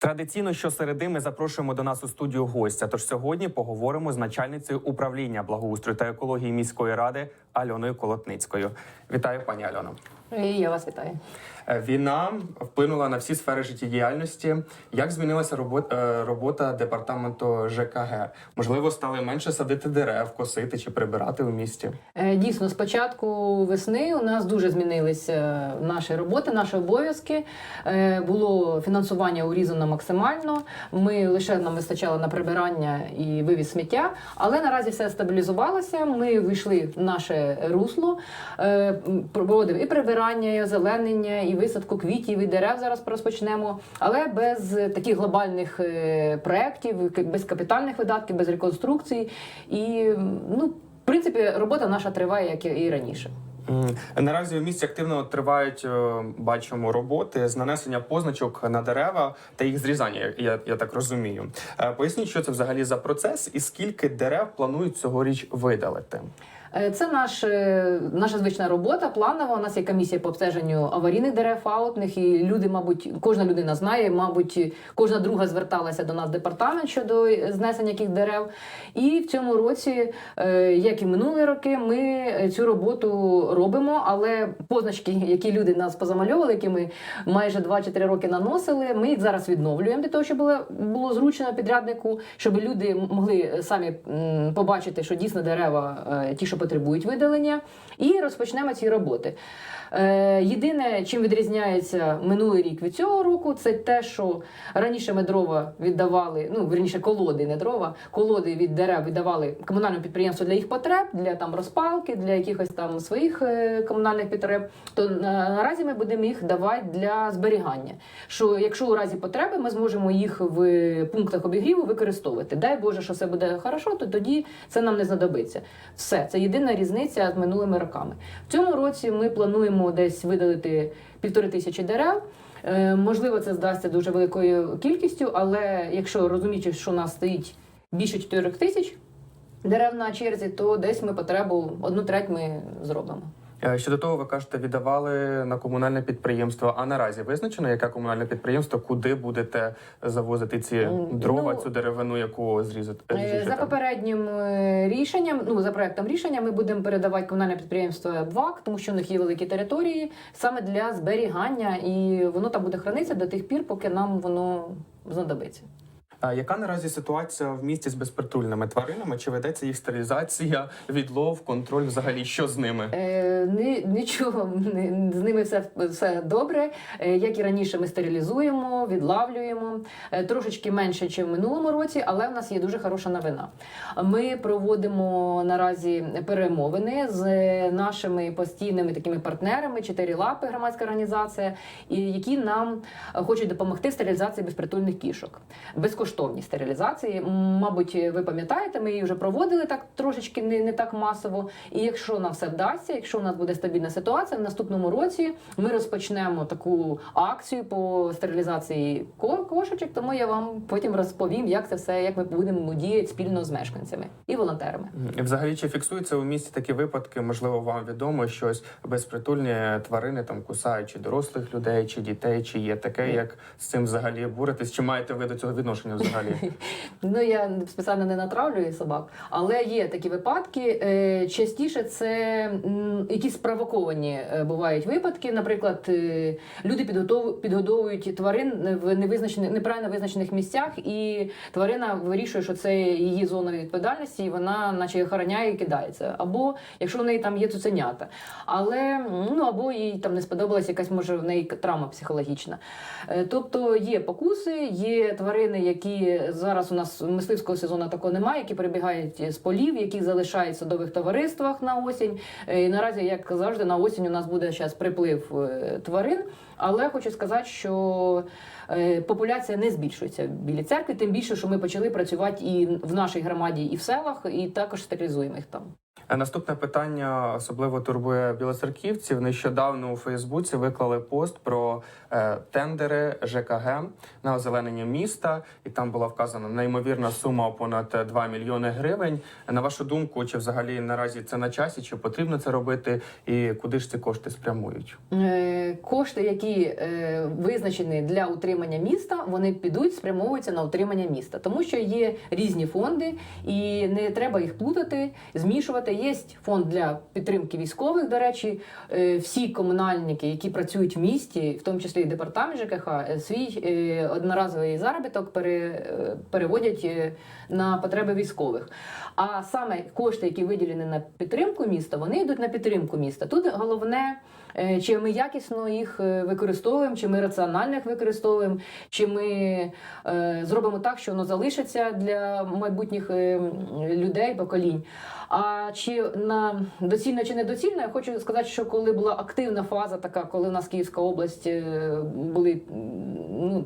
Традиційно щосереди ми запрошуємо до нас у студію гостя. Тож сьогодні поговоримо з начальницею управління благоустрою та екології міської ради Альоною Колотницькою. Вітаю, пані Альоно. І я вас вітаю. Е, Війна вплинула на всі сфери життєдіяльності. Як змінилася робота, робота департаменту ЖКГ? Можливо, стали менше садити дерев, косити чи прибирати у місті? Е, Дійсно, з початку весни у нас дуже змінилися наші роботи, наші обов'язки. Е, Було фінансування урізано максимально. Ми лише нам вистачало на прибирання і вивіз сміття, але наразі все стабілізувалося. Ми вийшли в наше русло, е, проводив і прибирання, і озеленення, і висадку квітів, і дерев зараз розпочнемо. Але без таких глобальних е, проєктів, без капітальних видатків, без реконструкцій. І ну, в принципі, робота наша триває, як і раніше. Наразі у місті активно тривають, е, бачимо, роботи з нанесення позначок на дерева та їх зрізання. Я, я так розумію. Е, Поясніть, що це взагалі за процес і скільки дерев планують цьогоріч видалити? Е, Це наш, е, наша звична робота, планова. У нас є комісія по обстеженню аварійних дерев, аутних, і люди, мабуть, кожна людина знає, мабуть, кожна друга зверталася до нас в департамент щодо знесення яких дерев. І в цьому році, е, як і минулі роки, ми цю роботу робимо, але позначки, які люди нас позамальовували, які ми майже 2-3 роки наносили, ми їх зараз відновлюємо для того, щоб було, було зручно підряднику, щоб люди могли самі побачити, що дійсно дерева ті, що потребують видалення, і розпочнемо ці роботи. Е, Єдине, чим відрізняється минулий рік від цього року, це те, що раніше ми дрова віддавали, ну верніше колоди, не дрова, колоди від дерев віддавали комунальному підприємству для їх потреб, для там розпалки, для якихось там своїх е, комунальних потреб. То на- наразі ми будемо їх давати для зберігання. Що якщо у разі потреби ми зможемо їх в пунктах обігріву використовувати. Дай Боже, що все буде хорошо, то тоді це нам не знадобиться. Все, це єдина різниця з минулими роками. В цьому році ми плануємо десь видалити півтори тисячі дерев. Е, Можливо, це здасться дуже великою кількістю, але якщо розуміючи, що у нас стоїть більше 4 тисяч дерев на черзі, то десь ми потребу одну треть ми зробимо. Е, Щодо того, ви кажете, віддавали на комунальне підприємство. А наразі визначено, яке комунальне підприємство, куди будете завозити ці дрова, ну, цю деревину, яку зрізати? Е, За попереднім е, рішенням, ну за проектом рішення, ми будемо передавати комунальне підприємство БВАК, тому що у них є великі території саме для зберігання, і воно там буде хранитися до тих пір, поки нам воно знадобиться. Яка наразі ситуація в місті з безпритульними тваринами? Чи ведеться їх стерилізація, відлов, контроль? Взагалі, що з ними? Е, ні, нічого з ними все, все добре. Е, як і раніше, ми стерилізуємо, відлавлюємо е, трошечки менше, ніж в минулому році, але в нас є дуже хороша новина. Ми проводимо наразі перемовини з нашими постійними такими партнерами, чотири лапи, громадська організація, які нам е, хочуть допомогти в стерилізації безпритульних кішок. Безкоштовні стерилізації. Мабуть, ви пам'ятаєте, ми її вже проводили так трошечки не, не так масово. І якщо нам все вдасться, якщо у нас буде стабільна ситуація, в наступному році ми розпочнемо таку акцію по стерилізації ко- кошечок. Тому я вам потім розповім, як це все, як ми будемо діяти спільно з мешканцями і волонтерами. І Взагалі, чи фіксуються у місті такі випадки? Можливо, вам відомо щось безпритульні тварини там кусають чи дорослих людей, чи дітей, чи є таке, як з цим взагалі боретесь? Чи маєте ви до цього відношення взагалі? Ну я спеціально не натравлюю собак, але є такі випадки. Е, Частіше це якісь спровоковані е, бувають випадки. Наприклад, е, люди підгодовують тварин в невизначених неправильно визначених місцях, і тварина вирішує, що це її зона відповідальності, і вона, наче охороняє і кидається. Або якщо в неї там є цуценята, але ну або їй там не сподобалась якась може в неї травма психологічна. Тобто є покуси, є тварини, які зараз у нас мисливського сезону такого немає, які перебігають з полів, які залишають в садових товариствах на осінь. Е, І наразі, як завжди, на осінь у нас буде зараз приплив е, тварин. Але хочу сказати, що е, популяція не збільшується в білій церкві, тим більше, що ми почали працювати і в нашій громаді, і в селах, і також стерилізуємо їх там. Е, Наступне питання особливо турбує білоцерківців. Нещодавно у Фейсбуці виклали пост про е, тендери ЖКГ на озеленення міста, і там була вказана неймовірна сума понад 2 мільйони гривень. На вашу думку, чи взагалі наразі це на часі, чи потрібно це робити, і куди ж ці кошти спрямують? Е, Кошти, які визначені для утримання міста, вони підуть, спрямовуються на утримання міста, тому що є різні фонди, і не треба їх плутати, змішувати. Є фонд для підтримки військових. До речі, Е, всі комунальники, які працюють в місті, в тому числі і департамент ЖКХ, е, свій е, одноразовий заробіток переводять на потреби військових. А саме кошти, які виділені на підтримку міста, вони йдуть на підтримку міста. Тут головне. Чи ми якісно їх використовуємо, чи ми раціонально їх використовуємо, чи ми зробимо так, що воно залишиться для майбутніх людей, поколінь. А чи на доцільно чи недоцільно, я хочу сказати, що коли була активна фаза, така, коли у нас Київська область е, були ну,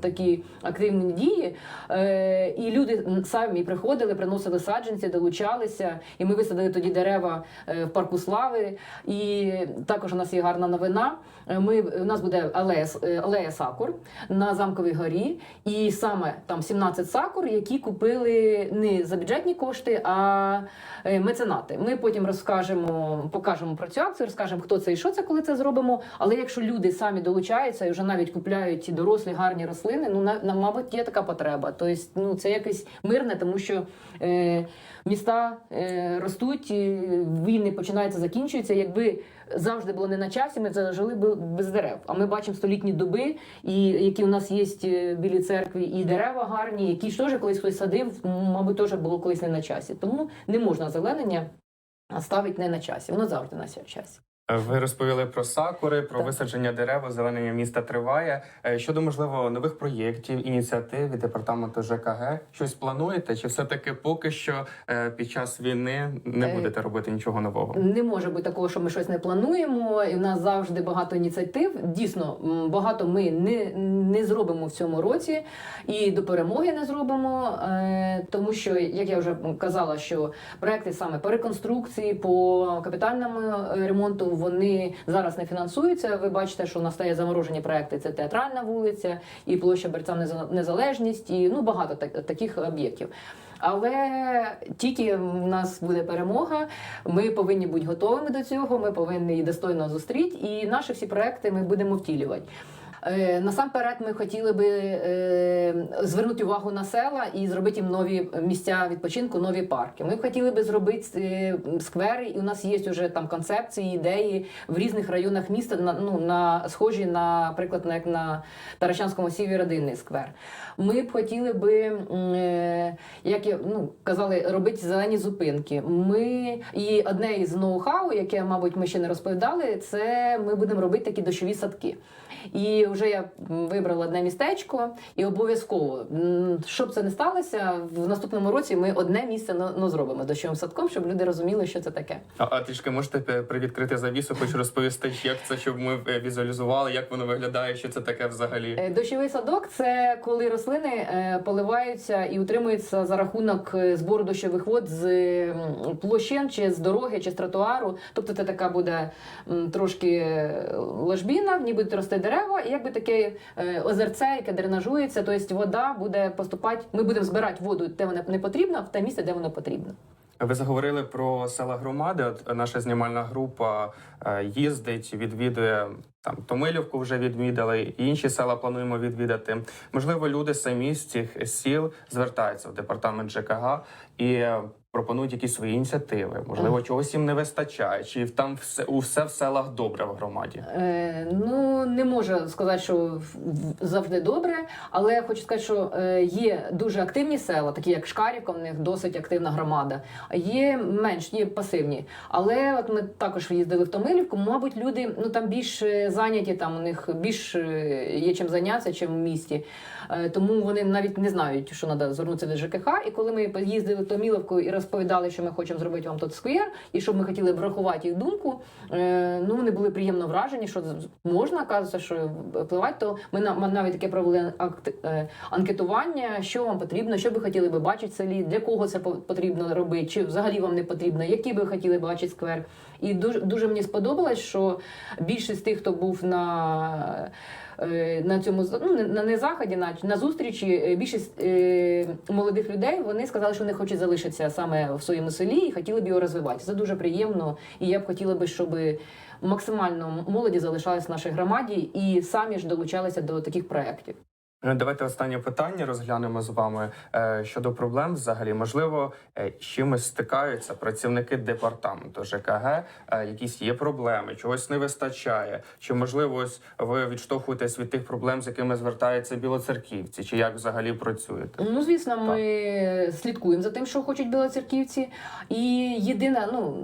такі активні дії, е, і люди самі приходили, приносили саджанці, долучалися, і ми висадили тоді дерева е, в парку слави. І також у нас є гарна новина. Е, Ми у нас буде алея, е, алея сакур на замковій горі, і саме там 17 сакур, які купили не за бюджетні кошти, а меценати. Ми потім розкажемо, покажемо про цю акцію, розкажемо, хто це і що це, коли це зробимо. Але якщо люди самі долучаються і вже навіть купляють дорослі гарні рослини, ну на, на мабуть, є така потреба. Тобто, ну це якесь мирне, тому що е, міста е, ростуть, війни починаються, закінчуються. Якби завжди було не на часі, ми жили б без дерев. А ми бачимо столітні дуби, і які у нас є е, білі церкві, і дерева гарні, які ж теж колись хтось садив, мабуть, теж було колись не на часі. Тому не можна зеленення ставити не на часі. Воно завжди на часі. Ви розповіли про сакури, про Так. висадження дерев, озеленення міста триває. Е, Щодо можливо нових проєктів, ініціатив від департаменту ЖКГ, щось плануєте? Чи все таки поки що е, під час війни не Е, будете робити нічого нового? Не може бути такого, що ми щось не плануємо. І в нас завжди багато ініціатив. Дійсно, багато ми не, не зробимо в цьому році і до перемоги не зробимо. Тому що, як я вже казала, що проекти саме по реконструкції, по капітальному ремонту вони зараз не фінансуються. Ви бачите, що у нас стає заморожені проекти. Це театральна вулиця і площа Берця Незалежність, і ну багато так- таких об'єктів. Але тільки в нас буде перемога, ми повинні бути готовими до цього. Ми повинні її достойно зустріти, і наші всі проекти ми будемо втілювати. Е, Насамперед, ми хотіли би е, звернути увагу на села і зробити їм нові місця відпочинку, нові парки. Ми хотіли би зробити е, сквери, і у нас є вже там концепції, ідеї в різних районах міста на ну на схожі, наприклад, на як на Таращанському сіві родинний сквер. Ми б хотіли би, як я ну казали, робити зелені зупинки. Ми і одне із ноу-хау, яке, мабуть, ми ще не розповідали, це ми будемо робити такі дощові садки. І вже я вибрала одне містечко, і обов'язково, щоб це не сталося, в наступному році ми одне місце ну, зробимо дощовим садком, щоб люди розуміли, що це таке. А, а трішки можете привідкрити завісу, хочу розповісти, як це, щоб ми е, візуалізували, як воно виглядає, що це таке взагалі. Е, Дощовий садок це коли рослини е, поливаються і утримуються за рахунок збору дощових вод з площин, чи з дороги, чи з тротуару. Тобто це така буде трошки ложбіна, в ній будуть рости дерева, і якби таке е, озерце, яке дренажується, тобто вода буде поступати. Ми будемо збирати воду, де вона не потрібна, в те місце, де воно потрібно. Ви заговорили про села громади. От наша знімальна група е, їздить, відвідує там Томилівку вже відвідали, і інші села плануємо відвідати. Можливо, люди самі з цих сіл звертаються в департамент ЖКГ і пропонують якісь свої ініціативи. Можливо, чогось їм не вистачає, чи там все у все в селах добре в громаді. Е, ну не можу сказати, що завжди добре, але я хочу сказати, що е, є дуже активні села, такі як Шкарівка, в них досить активна громада. А Є менш, є пасивні. Але от ми також їздили в Томилівку. Мабуть, люди ну там більш е, зайняті, там у них більш е, є чим зайнятися, чим в місті. Тому вони навіть не знають, що треба звернутися до ЖКХ. І коли ми поїздили в Томіловку і розповідали, розповідали, що ми хочемо зробити вам тут сквер, і щоб ми хотіли врахувати їх думку. Е, ну вони були приємно вражені, що можна казати, що впливати. То ми навіть таке провели е, анкетування, що вам потрібно, що ви хотіли би бачити в селі, для кого це потрібно робити, чи взагалі вам не потрібно, які би хотіли бачити сквер. І дуже дуже мені сподобалось, що більшість тих, хто був на на цьому ну, на не заході, на, на зустрічі, е, більшість е, молодих людей вони сказали, що вони хочуть залишитися саме в своєму селі і хотіли б його розвивати. Це дуже приємно, і я б хотіла би, щоб максимально молоді залишалися в нашій громаді і самі ж долучалися до таких проєктів. Е, Давайте останнє питання розглянемо з вами е, щодо проблем. Взагалі, можливо, е, з чимось стикаються працівники департаменту ЖКГ. Якісь є проблеми, чогось не вистачає. Чи можливо ось ви відштовхуєтесь від тих проблем, з якими звертаються білоцерківці, чи як взагалі працюєте? Ну, звісно, ми слідкуємо за тим, що хочуть білоцерківці. І єдине, ну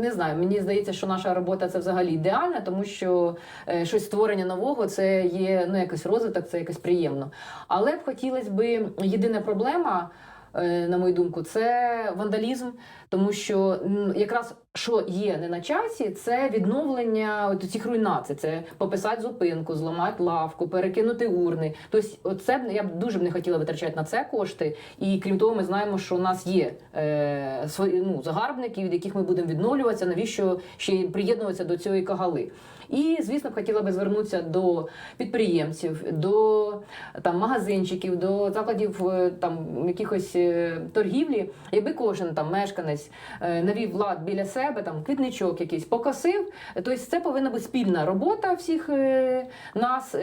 не знаю, мені здається, що наша робота це взагалі ідеальна, тому що щось створення нового це є ну, якийсь розвиток, це якось приємно. Але б хотілося б єдина проблема. е, На мою думку, це вандалізм, тому що якраз що є не на часі, це відновлення цих руйнацій. Це пописати зупинку, зламати лавку, перекинути урни. Тобто, оце б я б дуже б не хотіла витрачати на це кошти. І крім того, ми знаємо, що у нас є е, свої ну, загарбники, від яких ми будемо відновлюватися. Навіщо ще приєднуватися до цієї кагали? І звісно, б хотіла би звернутися до підприємців, до там магазинчиків, до закладів е, там якихось е, торгівлі, якби кожен там мешканець е, навів лад біля себе, там квітничок якийсь покосив. Тобто це повинна бути спільна робота всіх нас,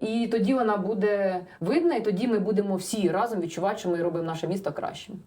і тоді вона буде видна, і тоді ми будемо всі разом відчувати, що ми робимо наше місто кращим.